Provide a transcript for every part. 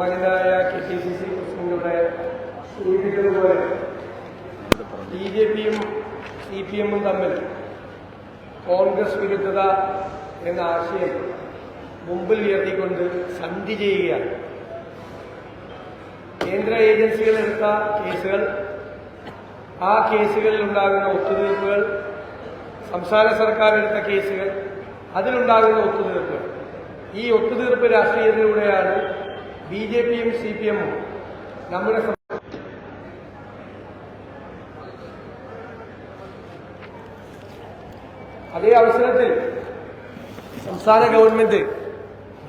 ബഹുമാനായ K P C C പ്രസിഡന്റിവിടെ സൂചിപ്പിച്ചതുപോലെ ബി ജെ പിയും സി പി എമ്മും തമ്മിൽ കോൺഗ്രസ് വിരുദ്ധത എന്ന ആശയം മുമ്പിൽ ഉയർത്തിക്കൊണ്ട് സന്ധി ചെയ്യുകയാണ്. കേന്ദ്ര ഏജൻസികൾ എടുത്ത കേസുകൾ ആ കേസുകളിൽ ഉണ്ടാകുന്ന ഒത്തുതീർപ്പുകൾ സംസ്ഥാന സർക്കാർ എടുത്ത കേസുകൾ അതിലുണ്ടാകുന്ന ഒത്തുതീർപ്പുകൾ ഈ ഒത്തുതീർപ്പ് രാഷ്ട്രീയത്തിലൂടെയാണ് ബി ജെ പിയും സി പി എമ്മും നമ്മുടെ അതേ അവസരത്തിൽ സംസ്ഥാന ഗവൺമെന്റ്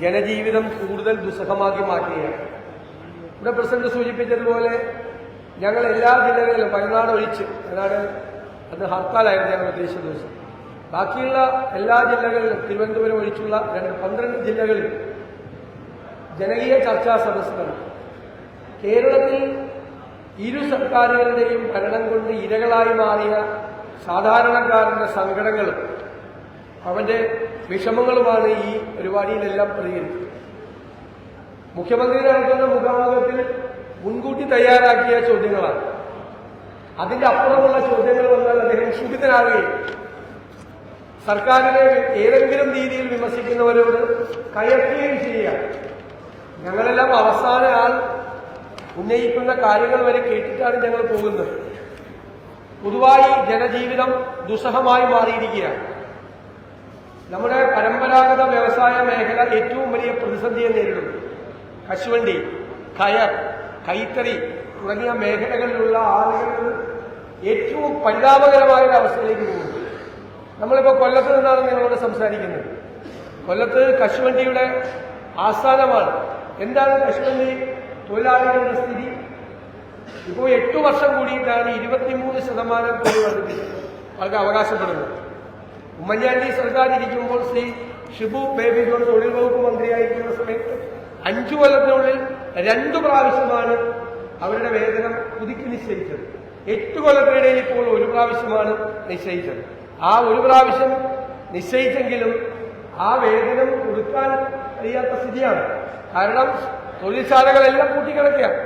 ജനജീവിതം കൂടുതൽ ദുസ്സഹമാക്കി മാറ്റുകയാണ്. ഇവിടെ പ്രസിഡന്റ് സൂചിപ്പിച്ചതുപോലെ ഞങ്ങൾ എല്ലാ ജില്ലകളിലും വയനാട് ഒഴിച്ച് വയനാട് അത് ഹർത്താലായിരുന്നു ഞങ്ങൾ ഉദ്ദേശിച്ച ദിവസം. ബാക്കിയുള്ള എല്ലാ ജില്ലകളിലും തിരുവനന്തപുരം ഒഴിച്ചുള്ള രണ്ട് പന്ത്രണ്ട് ജില്ലകളിൽ ജനകീയ ചർച്ചാ സദസ്സുകൾ. കേരളത്തിൽ ഇരു സർക്കാരുകളുടെയും ഭരണം കൊണ്ട് ഇരകളായി മാറിയ സാധാരണക്കാരന്റെ സങ്കടങ്ങളും അവന്റെ വിഷമങ്ങളുമാണ് ഈ പരിപാടിയിലെല്ലാം പ്രതികരിച്ചത്. മുഖ്യമന്ത്രി നടത്തുന്ന മുഖാമുഖത്തിൽ മുൻകൂട്ടി തയ്യാറാക്കിയ ചോദ്യങ്ങളാണ്. അതിന്റെ അപ്പുറമുള്ള ചോദ്യങ്ങൾ വന്നാൽ അദ്ദേഹം ക്ഷുഭിതനാകുകയും സർക്കാരിനെ ഏതെങ്കിലും രീതിയിൽ വിമർശിക്കുന്നവരോട് കയറ്റുകയും ചെയ്യുക ഞങ്ങളെല്ലാം അവസാന ആൾ ഉന്നയിക്കുന്ന കാര്യങ്ങൾ വരെ കേട്ടിട്ടാണ് ഞങ്ങൾ പോകുന്നത്. പൊതുവായി ജനജീവിതം ദുസ്സഹമായി മാറിയിരിക്കുകയാണ്. നമ്മുടെ പരമ്പരാഗത വ്യവസായ മേഖല ഏറ്റവും വലിയ പ്രതിസന്ധിയെ നേരിടുന്നു. കശുവണ്ടി കയർ കൈത്തറി തുടങ്ങിയ മേഖലകളിലുള്ള ആളുകൾ ഏറ്റവും പരിതാപകരമായ ഒരു അവസ്ഥയിലേക്ക് പോകുന്നു. നമ്മളിപ്പോൾ കൊല്ലത്ത് നിന്നാണ് നിങ്ങളോട് സംസാരിക്കുന്നത്. കൊല്ലത്ത് കശുവണ്ടിയുടെ ആസ്ഥാനമാണ്. എന്താണ് പ്രശ്നം തൊഴിലാളികളുടെ സ്ഥിതി. ഇപ്പോൾ എട്ടു വർഷം കൂടിയിട്ടാണ് ഇരുപത്തിമൂന്ന് ശതമാനം വർദ്ധിപ്പിച്ചത്. അവർക്ക് അവകാശപ്പെടുന്നത് ഉമ്മൻചാണ്ടി സർക്കാർ ഇരിക്കുമ്പോൾ ശ്രീ ഷിബു ബേബി ജോൺ തൊഴിൽ വകുപ്പ് മന്ത്രിയായിരിക്കുന്ന സമയത്ത് അഞ്ചു കൊല്ലത്തിനുള്ളിൽ രണ്ടു പ്രാവശ്യമാണ് അവരുടെ വേതനം പുതുക്കി നിശ്ചയിച്ചത്. എട്ട് കൊല്ലത്തിനിടയിൽ ഇപ്പോൾ ഒരു പ്രാവശ്യമാണ് നിശ്ചയിച്ചത്. ആ ഒരു പ്രാവശ്യം നിശ്ചയിച്ചെങ്കിലും ആ വേതനം കൊടുക്കാൻ കഴിയാത്ത സ്ഥിതിയാണ്. കാരണം തൊഴിൽശാലകളെല്ലാം കൂട്ടിക്കിടക്കുകയാണ്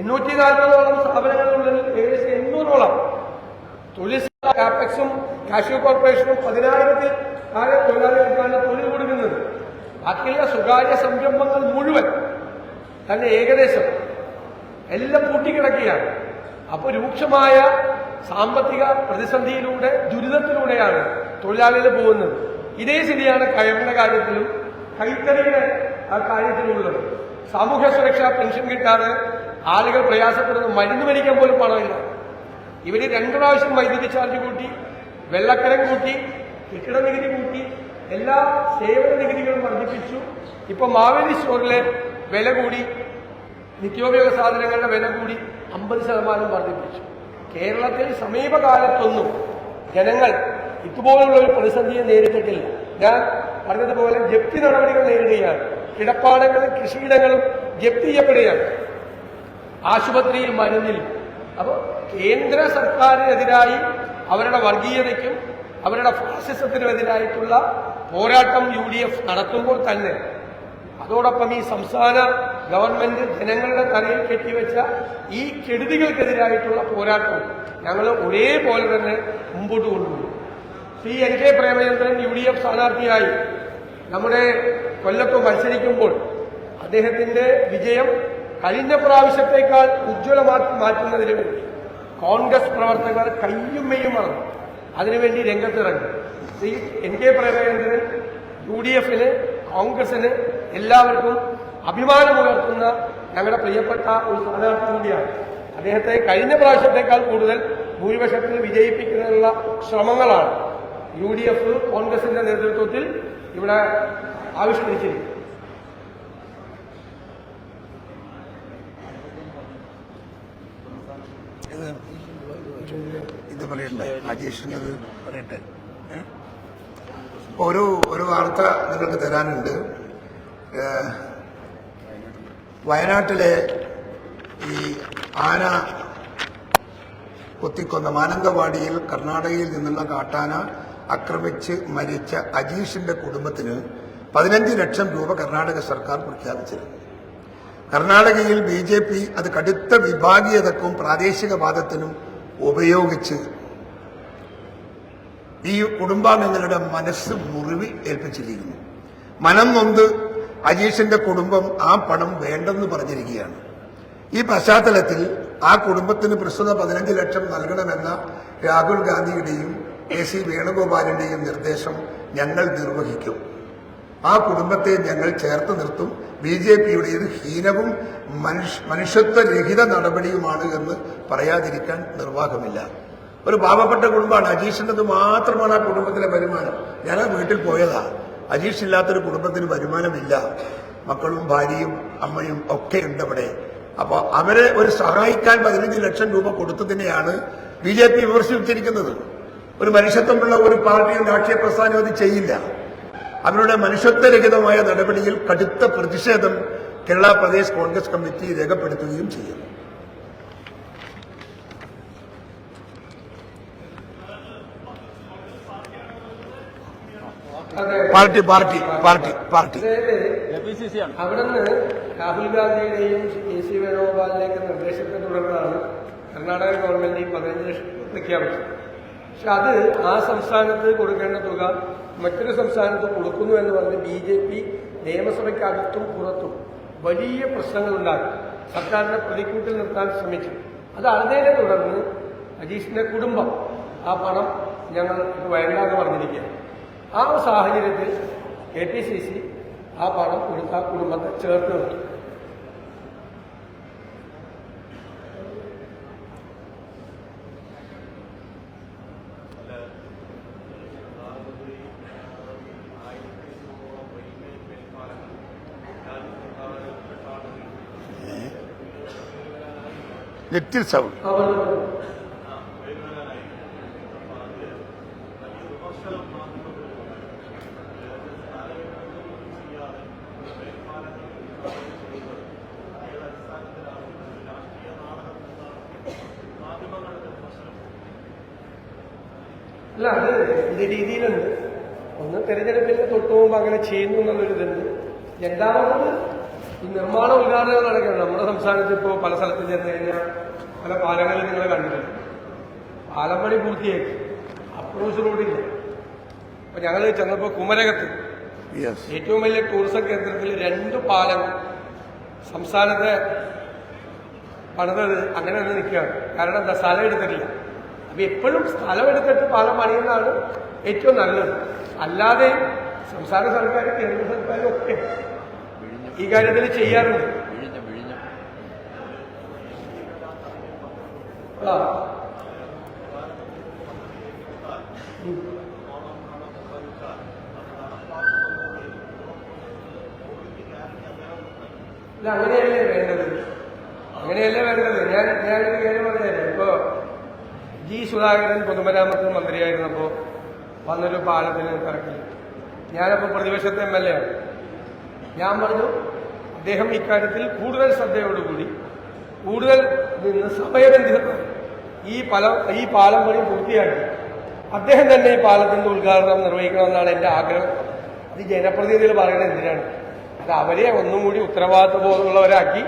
എണ്ണൂറ്റി നാൽപ്പതോളം സ്ഥാപനങ്ങളുള്ളിൽ ഏകദേശം എണ്ണൂറോളം. തൊഴിൽ കാപ്പക്സും കാഷ്യൂ കോർപ്പറേഷനും പതിനായിരത്തിൽ താഴെ തൊഴിലാളികൾക്കാണ് തൊഴിൽ കൊടുക്കുന്നത്. ബാക്കിയുള്ള സ്വകാര്യ സംരംഭങ്ങൾ മുഴുവൻ തന്നെ ഏകദേശം എല്ലാം കൂട്ടിക്കിടക്കുകയാണ് അപ്പോൾ രൂക്ഷമായ സാമ്പത്തിക പ്രതിസന്ധിയിലൂടെ ദുരിതത്തിലൂടെയാണ് തൊഴിലാളികൾ പോകുന്നത്. ഇതേ സ്ഥിതിയാണ് കയറിന്റെ കാര്യത്തിലും കൈത്തറിയുടെ ആ കാര്യത്തിലുള്ളത്. സാമൂഹ്യ സുരക്ഷാ പെൻഷൻ കിട്ടാതെ ആളുകൾ പ്രയാസപ്പെടുന്നു. മരുന്ന് മരിക്കാൻ പോലും പണമില്ല. ഇവർ രണ്ടു പ്രാവശ്യം വൈദ്യുതി ചാർജ് കൂട്ടി വെള്ളക്കരം കൂട്ടി കെട്ടിട നികുതി കൂട്ടി എല്ലാ സേവന നികുതികളും വർദ്ധിപ്പിച്ചു. ഇപ്പൊ മാവേലി സ്റ്റോറിലെ വില കൂടി നിത്യോപയോഗ സാധനങ്ങളുടെ വില കൂടി അമ്പത് ശതമാനം വർദ്ധിപ്പിച്ചു. കേരളത്തിൽ സമീപകാലത്തൊന്നും ജനങ്ങൾ ഇതുപോലുള്ള ഒരു പ്രതിസന്ധിയെ നേരിട്ടിട്ടില്ല. ഞാൻ പറഞ്ഞതുപോലെ ജപ്തി നടപടികൾ നേരിടുകയാണ്. കിടപ്പാടങ്ങളും കൃഷിയിടങ്ങളും ജപ്തി ചെയ്യപ്പെടുകയാണ്. ആശുപത്രിയിൽ മരുന്നിൽ. അപ്പോൾ കേന്ദ്ര സർക്കാരിനെതിരായി അവരുടെ വർഗീയതയ്ക്കും അവരുടെ ഫാസിസത്തിനുമെതിരായിട്ടുള്ള പോരാട്ടം യു ഡി എഫ് നടത്തുമ്പോൾ തന്നെ അതോടൊപ്പം ഈ സംസ്ഥാന ഗവൺമെന്റ് ജനങ്ങളുടെ തലയിൽ കെട്ടിവെച്ച ഈ കെടുതികൾക്കെതിരായിട്ടുള്ള പോരാട്ടവും ഞങ്ങൾ ഒരേപോലെ തന്നെ മുമ്പോട്ട് കൊണ്ടുപോകും. Shri N K Premachandran U D F സ്ഥാനാർത്ഥിയായി നമ്മുടെ കൊല്ലത്ത് മത്സരിക്കുമ്പോൾ അദ്ദേഹത്തിന്റെ വിജയം കഴിഞ്ഞ പ്രാവശ്യത്തേക്കാൾ ഉജ്ജ്വലമാക്കി മാറ്റുന്നതിന് വേണ്ടി കോൺഗ്രസ് പ്രവർത്തകർ കയ്യും മെയ്യും മറന്നു അതിനുവേണ്ടി രംഗത്തിറങ്ങി. Shri N K Premachandran U D എഫിന് കോൺഗ്രസിന് എല്ലാവർക്കും അഭിമാനമുയർത്തുന്ന ഞങ്ങളുടെ പ്രിയപ്പെട്ട ഒരു സ്ഥാനാർത്ഥി കൂടിയാണ്. അദ്ദേഹത്തെ കഴിഞ്ഞ പ്രാവശ്യത്തേക്കാൾ കൂടുതൽ ഭൂരിപക്ഷത്തിൽ വിജയിപ്പിക്കുന്നതിനുള്ള ശ്രമങ്ങളാണ് യു ഡി എഫ് കോൺഗ്രസിന്റെ നേതൃത്വത്തിൽ ഇവിടെ ആവിഷ്കരിച്ചിരിക്കും ഇത് പറയട്ടെ അജീഷിനത് പറയട്ടെ ഒരു ഒരു വാർത്ത നിങ്ങൾക്ക് തരാനുണ്ട്. വയനാട്ടിലെ ഈ ആന കൊത്തിക്കൊന്ന മാനന്തവാടിയിൽ കർണാടകയിൽ നിന്നുള്ള കാട്ടാന ആക്രമിച്ച് മരിച്ച അജീഷിന്റെ കുടുംബത്തിന് പതിനഞ്ച് ലക്ഷം രൂപ കർണാടക സർക്കാർ പ്രഖ്യാപിച്ചിരുന്നു. കർണാടകയിൽ ബി ജെ പി അത് കടുത്ത വിഭാഗീയതക്കും പ്രാദേശികവാദത്തിനും ഉപയോഗിച്ച് ഈ കുടുംബാംഗങ്ങളുടെ മനസ്സ് മുറിവ് ഏൽപ്പിച്ചിരിക്കുന്നു. മനം നൊന്ത് അജീഷിന്റെ കുടുംബം ആ പണം വേണ്ടെന്ന് പറഞ്ഞിരിക്കുകയാണ്. ഈ പശ്ചാത്തലത്തിൽ ആ കുടുംബത്തിന് പ്രസ്തുത പതിനഞ്ച് ലക്ഷം നൽകണമെന്ന രാഹുൽ ഗാന്ധിയുടെയും എ സി വേണുഗോപാലിന്റെയും നിർദ്ദേശം ഞങ്ങൾ നിർവഹിക്കും. ആ കുടുംബത്തെ ഞങ്ങൾ ചേർത്ത് നിർത്തും. ബി ജെ പിയുടേത് ഹീനവും മനുഷ്യ മനുഷ്യത്വരഹിത നടപടിയുമാണ് എന്ന് പറയാതിരിക്കാൻ നിർവാഹമില്ല. ഒരു പാവപ്പെട്ട കുടുംബമാണ്. അജീഷിന്റെത് മാത്രമാണ് ആ കുടുംബത്തിലെ വരുമാനം. ഞാൻ ആ വീട്ടിൽ പോയതാ. അജീഷ് ഇല്ലാത്തൊരു കുടുംബത്തിന് വരുമാനമില്ല. മക്കളും ഭാര്യയും അമ്മയും ഒക്കെ ഉണ്ട് അവിടെ. അപ്പോൾ അവരെ ഒരു സഹായിക്കാൻ പതിനഞ്ച് ലക്ഷം രൂപ കൊടുത്തതിനെയാണ് ബി ജെ പി വിമർശിച്ചിരിക്കുന്നത്. ഒരു മനുഷ്യത്വമുള്ള ഒരു പാർട്ടിയും രാഷ്ട്രീയ പ്രസ്ഥാനവും അത് ചെയ്യില്ല. അവരുടെ മനുഷ്യത്വരഹിതമായ നടപടിയിൽ കടുത്ത പ്രതിഷേധം കേരള പ്രദേശ് കോൺഗ്രസ് കമ്മിറ്റി രേഖപ്പെടുത്തുകയും ചെയ്യും. Party party party party. അവിടെ അവിടുന്ന് രാഹുൽ ഗാന്ധിയുടെയും എ സി വേണുഗോപാലിന്റെയൊക്കെ നിർദ്ദേശത്തെ തുടർന്നാണ് കർണാടക ഗവൺമെന്റ് ഈ പതിനഞ്ച് ലക്ഷം പ്രഖ്യാപിച്ചത് പക്ഷെ അത് ആ സംസ്ഥാനത്ത് കൊടുക്കേണ്ട തുക മറ്റൊരു സംസ്ഥാനത്ത് കൊടുക്കുന്നു എന്ന് പറഞ്ഞ് ബി ജെ പി നിയമസഭയ്ക്കകത്തും പുറത്തും വലിയ പ്രശ്നങ്ങളുണ്ടാക്കി. സർക്കാരിനെ പ്രതിക്കൂട്ടിൽ നിർത്താൻ ശ്രമിച്ചു. അത് അതിനെ തുടർന്ന് അജീഷിന്റെ കുടുംബം ആ പണം ഞങ്ങൾ വേണ്ട എന്ന് പറഞ്ഞിരിക്കുകയാണ്. ആ സാഹചര്യത്തിൽ കെ പി സി സി ആ പണം കൊടുത്ത കുടുംബത്തെ ചേർത്ത് നിർത്തി. Little sound. അല്ല അത് ഇത് രീതിയിലുണ്ട്. ഒന്ന് തെരഞ്ഞെടുപ്പിന്റെ തൊട്ടുമുമ്പ് അങ്ങനെ ചെയ്യുന്നു എന്നുള്ളൊരു ഇതുണ്ട് രണ്ടാമത് ഈ നിർമ്മാണ ഉദ്ഘാടനങ്ങൾ നടക്കുകയാണ് നമ്മുടെ സംസ്ഥാനത്ത് ഇപ്പോ പല സ്ഥലത്ത് ചെന്ന് കഴിഞ്ഞാൽ പല പാലങ്ങളിൽ നിങ്ങൾ കണ്ടിട്ടുണ്ട് പാലം പണി പൂർത്തിയാക്കി അപ്രോച്ച് റോഡില്ല. അപ്പൊ ഞങ്ങൾ ചെന്നപ്പോൾ കുമരകത്ത് ഏറ്റവും വലിയ ടൂറിസം കേന്ദ്രത്തിൽ രണ്ട് പാലം സംസ്ഥാനത്തെ പണിതത് അങ്ങനെ തന്നെ നിൽക്കുകയാണ്. കാരണം എന്താ? സ്ഥലം എടുത്തിട്ടില്ല. അപ്പൊ എപ്പോഴും സ്ഥലം എടുത്തിട്ട് പാലം പണിയുന്നതാണ് ഏറ്റവും നല്ലത്. അല്ലാതെ സംസ്ഥാന സർക്കാർ കേന്ദ്ര സർക്കാരും ഒക്കെ ഈ കാര്യത്തിൽ ചെയ്യാറുണ്ട്. ഇല്ല അങ്ങനെയല്ലേ വേണ്ടത്? അങ്ങനെയല്ലേ വേണ്ടത്? ഞാൻ ഞാനൊരു കാര്യം പറഞ്ഞാലേ ഇപ്പോ ജി സുധാകരൻ പൊതുമരാമത്ത് മന്ത്രിയായിരുന്നപ്പോ വന്നൊരു പാലത്തിന് കറക്കി ഞാനപ്പോ പ്രതിപക്ഷത്തെ എം എൽ എ ആണ്. ഞാൻ പറഞ്ഞു അദ്ദേഹം ഇക്കാര്യത്തിൽ കൂടുതൽ ശ്രദ്ധയോടുകൂടി കൂടുതൽ നിന്ന് സമയബന്ധിതമായി ഈ പല ഈ പാലം പണി പൂർത്തിയാക്കി. അദ്ദേഹം തന്നെ ഈ പാലത്തിന്റെ ഉദ്ഘാടനം നിർവഹിക്കണമെന്നാണ് എന്റെ ആഗ്രഹം. അത് ജനപ്രതിനിധികൾ പറയുന്നത് എന്തിനാണ്? അത് അവരെ ഒന്നും കൂടി ഉത്തരവാദിത്വ ബോധമുള്ളവരാക്കി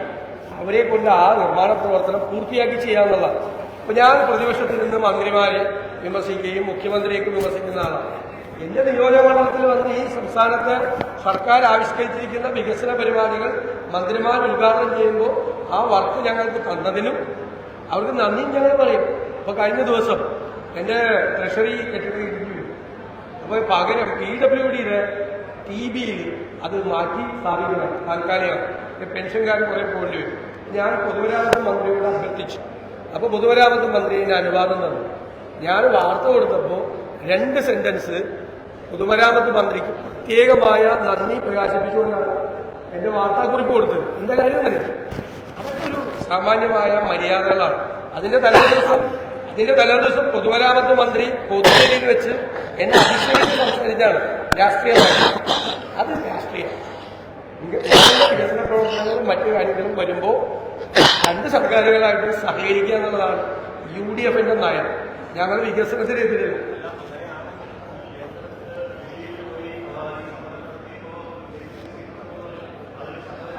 അവരെ കൊണ്ട് ആ നിർമ്മാണ പ്രവർത്തനം പൂർത്തിയാക്കി ചെയ്യാന്നുള്ളതാണ്. അപ്പൊ ഞാൻ പ്രതിപക്ഷത്തിൽ നിന്ന് മന്ത്രിമാരെ വിമർശിക്കുകയും മുഖ്യമന്ത്രിയൊക്കെ വിമർശിക്കുന്ന ആളാണ്. എന്റെ നിയോജകമണ്ഡലത്തിൽ വന്ന് ഈ സംസ്ഥാനത്ത് സർക്കാർ ആവിഷ്കരിച്ചിരിക്കുന്ന വികസന പരിപാടികൾ മന്ത്രിമാർ ഉദ്ഘാടനം ചെയ്യുമ്പോൾ ആ വർക്ക് ഞങ്ങൾക്ക് തന്നതിനും അവർക്ക് നന്ദിയും ഞങ്ങൾ പറയും. അപ്പൊ കഴിഞ്ഞ ദിവസം എന്റെ ട്രഷറി അപ്പൊ അപ്പോൾ പകരം പി ഡബ്ല്യു ഡിയുടെ ടി ബിയിൽ അത് മാറ്റി സ്ഥാപിക്കണം. താൽക്കാലികം. പെൻഷൻകാർ കുറെ പോകേണ്ടി വരും. ഞാൻ പൊതുമരാമത്ത് മന്ത്രിയോട് അഭ്യർത്ഥിച്ചു. അപ്പോൾ പൊതുമരാമത്ത് മന്ത്രി എന്നെ അനുവാദം തന്നു. ഞാൻ വാർത്ത കൊടുത്തപ്പോൾ രണ്ട് സെന്റൻസ് പൊതുമരാമത്ത് മന്ത്രിക്ക് പ്രത്യേകമായ നന്ദി പ്രകാശിപ്പിച്ചുകൊണ്ടാണ് എന്റെ വാർത്താക്കുറിപ്പ് കൊടുത്തത്. എന്താ കാര്യം തന്നെ അതൊരു സാമാന്യമായ മര്യാദകളാണ്. അതിന്റെ തലേദിവസം അതിന്റെ തലേദിവസം പൊതുമരാമത്ത് മന്ത്രി പൊതുവേദിയിൽ വെച്ച് എന്നെ അധിക്ഷേപിച്ച് സംസാരിച്ചാണ് രാഷ്ട്രീയമായി. അത് രാഷ്ട്രീയം. വികസന പ്രവർത്തനങ്ങളും മറ്റു കാര്യങ്ങളും വരുമ്പോൾ രണ്ട് സർക്കാരുകളായിട്ട് സഹകരിക്കുക എന്നുള്ളതാണ് യു ഡി എഫിന്റെ നയം. ഞങ്ങൾ വികസനത്തിനെതിരല്ല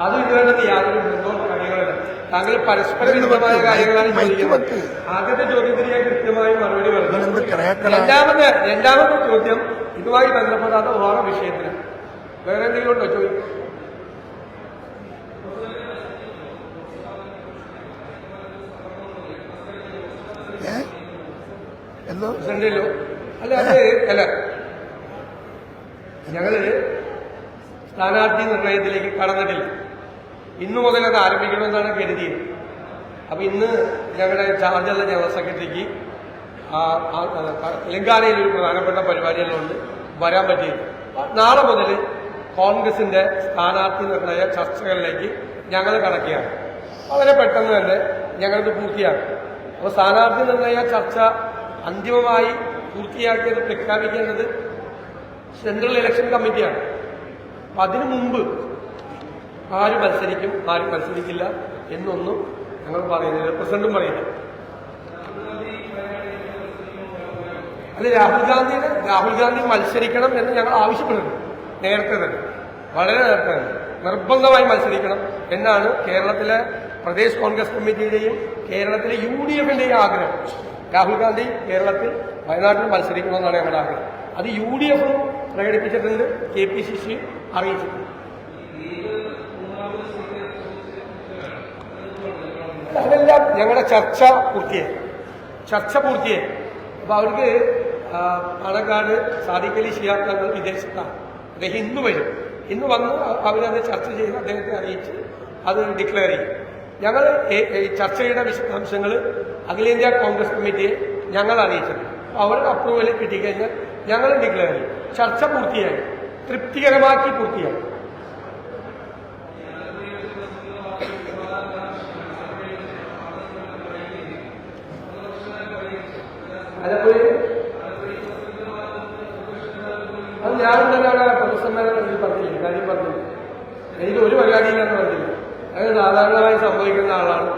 അതും ഇതുവരെ യാതൊരു ബന്ധവും കാര്യങ്ങളല്ല. താങ്കൾ പരസ്പര വിരുദ്ധമായ കാര്യങ്ങളാണ് ചോദിക്കുന്നത്. ആദ്യത്തെ ചോദ്യത്തിന് ഞാൻ കൃത്യമായി മറുപടി പറഞ്ഞു രണ്ടാമത്തെ രണ്ടാമത്തെ ചോദ്യം ഇതുമായി ബന്ധപ്പെടാത്ത വേറെ വിഷയത്തിന് വേറെ എന്തെങ്കിലും ഉണ്ടോ? ഏ? എന്തോ? അല്ല അത് അല്ല. ഞങ്ങൾ സ്ഥാനാർത്ഥി നിർണയത്തിലേക്ക് കടന്നിട്ടില്ല. ഇന്നു മുതൽ അത് ആരംഭിക്കണമെന്നാണ് കരുതിയത്. അപ്പൊ ഇന്ന് ഞങ്ങളുടെ ചാർജുള്ള ജനറൽ സെക്രട്ടറിക്ക് തെലങ്കാനയിൽ ഒരു പ്രധാനപ്പെട്ട പരിപാടികളുണ്ട്. വരാൻ പറ്റിയത്. നാളെ മുതൽ കോൺഗ്രസിന്റെ സ്ഥാനാർത്ഥി നിർണയ ചർച്ചകളിലേക്ക് ഞങ്ങൾ കടക്കുകയാണ്. വളരെ പെട്ടെന്ന് തന്നെ ഞങ്ങളിത് പൂർത്തിയാക്കും. അപ്പോൾ സ്ഥാനാർത്ഥി നിർണയ ചർച്ച അന്തിമമായി പൂർത്തിയാക്കിയത് പ്രഖ്യാപിക്കേണ്ടത് സെൻട്രൽ ഇലക്ഷൻ കമ്മിറ്റിയാണ് അതിനു മുമ്പ് ആര് മത്സരിക്കും ആര് മത്സരിക്കില്ല എന്നൊന്നും ഞങ്ങൾ പറയുന്നില്ല. പ്രസിഡന്റും പറയില്ല അല്ല രാഹുൽ ഗാന്ധിയുടെ രാഹുൽ ഗാന്ധി മത്സരിക്കണം എന്ന് ഞങ്ങൾ ആവശ്യപ്പെടുന്നു. നേരത്തെ തന്നെ. വളരെ നേരത്തെ തന്നെ. നിർബന്ധമായി മത്സരിക്കണം എന്നാണ് കേരളത്തിലെ പ്രദേശ് കോൺഗ്രസ് കമ്മിറ്റിയുടെയും കേരളത്തിലെ യു ഡി എഫിന്റെയും ആഗ്രഹം. രാഹുൽ ഗാന്ധി കേരളത്തിൽ വയനാട്ടിൽ മത്സരിക്കണമെന്നാണ് ഞങ്ങളുടെ ആഗ്രഹം. അത് യു ഡി എഫും പ്രകടിപ്പിച്ചിട്ടുണ്ട് കെ പി സി സി അറിയിച്ചിട്ടുണ്ട്. അതെല്ലാം ഞങ്ങളുടെ ചർച്ച പൂർത്തിയായി. ചർച്ച പൂർത്തിയായി. അപ്പൊ അവർക്ക് പണക്കാട് സാദിക്കലി തങ്ങൾ വിദേശത്താണ് അദ്ദേഹം ഇന്ന് വരും. ഇന്ന് വന്ന് അവരത് ചർച്ച ചെയ്ത് അദ്ദേഹത്തെ അറിയിച്ച് അത് ഡിക്ലെയർ ചെയ്യും. ഞങ്ങൾ ചർച്ചയുടെ വിശദാംശങ്ങൾ അഖിലേന്ത്യാ കോൺഗ്രസ് കമ്മിറ്റിയെ ഞങ്ങൾ അപ്പൊ അവരുടെ അപ്രൂവൽ കിട്ടിക്കഴിഞ്ഞാൽ ഞങ്ങൾ ഡിക്ലെയർ ചെയ്യും. ചർച്ച പൂർത്തിയായി. തൃപ്തികരമാക്കി പൂർത്തിയായി അതേപോലെ അത് ഞാൻ തന്നെ അവിടെ പൊതുസമ്മേളനത്തിൽ പറഞ്ഞില്ല കാര്യം പറഞ്ഞില്ല എനിക്ക് ഒരു പരിപാടിയില്ലെന്ന് പറഞ്ഞില്ല അത് സാധാരണമായി സംഭവിക്കുന്ന ആളാണ്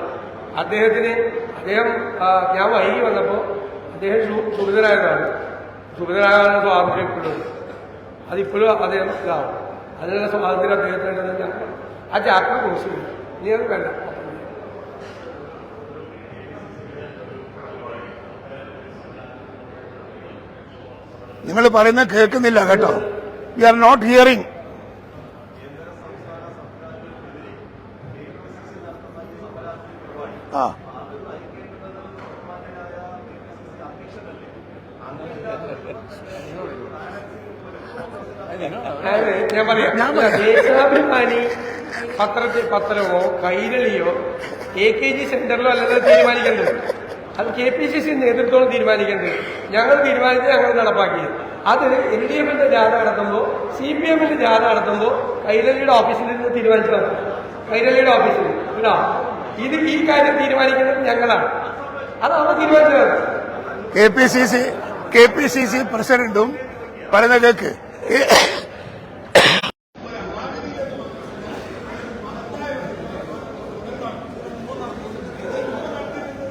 അദ്ദേഹത്തിന് അദ്ദേഹം ഞാൻ വൈകി വന്നപ്പോൾ അദ്ദേഹം സുഖിതരായതാണ് സുഖിതരായതാണ് സ്വാതന്ത്ര്യം ഇപ്പോഴും അതിപ്പോഴും അദ്ദേഹം ഇതാവും. അതിനുള്ള സ്വാതന്ത്ര്യം അദ്ദേഹത്തിനുണ്ടെന്ന് ഞാൻ. ആ ചാപ്റ്റർ ക്ലോസ് ഇനി അത് വേണ്ട. നിങ്ങൾ പറയുന്നത് കേൾക്കുന്നില്ല കേട്ടോ. യു ആർ നോട്ട് ഹിയറിംഗ് ഞാൻ പത്രത്തിൽ പത്രമോ കൈരളിയോ എ കെ ജി സെന്ററിലോ അല്ലെങ്കിൽ തീരുമാനിക്കേണ്ടത് അത് കെ പി സി സി നേതൃത്വമാണ് തീരുമാനിക്കേണ്ടത് ഞങ്ങൾ തീരുമാനിച്ച് ഞങ്ങൾ നടപ്പാക്കിയത്. അത് എൽ ഡി എഫിന്റെ ജാഥ നടത്തുമ്പോൾ സി പി എമ്മിന്റെ ജാഥ നടത്തുമ്പോൾ കൈരളിയുടെ ഓഫീസിൽ നിന്ന് തീരുമാനിച്ചതാണ്. കൈരളിയുടെ ഓഫീസിൽ കേട്ടോ? ഇത് ഈ കാര്യം തീരുമാനിക്കേണ്ടത് ഞങ്ങളാണ്. അതാണ് തീരുമാനിച്ചത്. K P C C K P C C പ്രസിഡന്റും പറയുന്ന കേക്ക്.